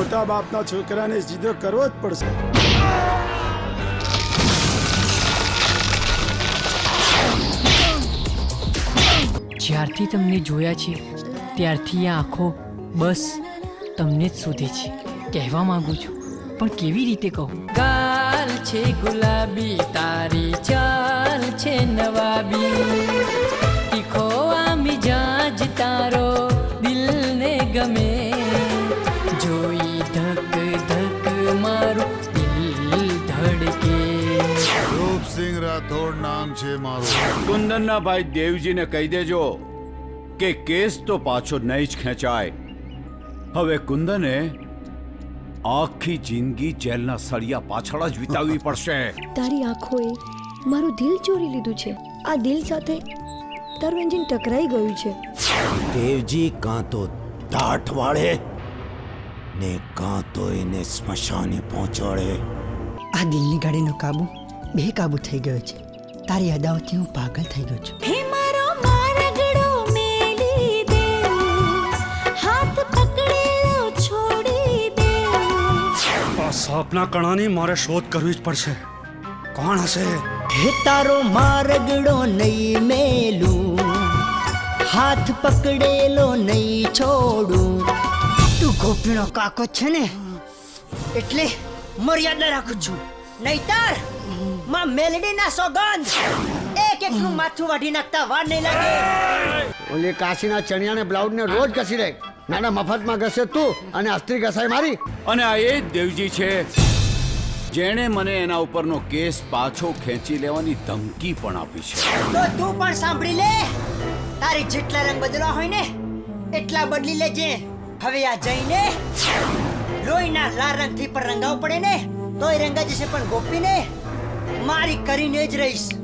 મોટા બાપના છોકરાને સીધો કરવો જ પડશે. જ્યારથી તમને જોયા છે ત્યારથી આ આંખો બસ તમને જ શોધે છે. કહેવા માંગુ છું પણ કેવી રીતે કહું? ગાલ છે ગુલાબી તારી ચાલ છે નવાબી. નામ છે મારું. કુંદનના ભાઈ દેવજીને કહી દેજો કે કેસ તો પાછો નહીં જ ખેંચાય. હવે કુંદને આખી જિંદગી જેલના સળિયા પાછળ જ વિતાવવી પડશે. તારી આંખોએ મારું દિલ ચોરી લીધું છે. આ દિલ સાથે તારું એન્જિન ટકરાઈ ગયું છે. દેવજી કાં તો દાઢ વાળે ને કાં તો એને સ્મશાને પહોંચાડે. આ દિલની ગાડીનો કાબુ બેકાબુ થઈ ગયો છે. તારી અદાવતી હું પાગલ થઈ ગયો છું. હે મારો મારગડો મેલી દે. હાથ પકડેલો છોડી દે. આ સાપના કણાની મારે શોધ કરવી જ પડશે. કોણ હશે? હે તારો મારગડો નહીં મેલું. હાથ પકડેલો નહીં છોડું. તું ગોપીનો કાકો છે ને એટલે મર્યાદા રાખું છું. નહીતર માં મેલડીના સોગંદ. એક એકનું માથું વાઢી નાખતા વાર નહીં લાગે. ઓલી કાશીના ચણિયાને બ્લાઉઝને રોજ ઘસી રહે નાના મફતમાં ઘસે તું અને અસ્ત્રી ઘસાય મારી. અને આ એ જ દેવજી છે જેણે મને એના ઉપરનો કેસ પાછો ખેંચી લેવાની ધમકી પણ આપી છે. તો તું પણ સાંભળી લે. તારી જેટલા રંગ બદલવા હોય ને એટલા બદલી લેજે. હવે આ જઈને લોહીના લાલ રંગથી પર રંગાવ પડે ને તોય રંગા જશે પણ ગોપીને. મારી કરીને જ રહીશ.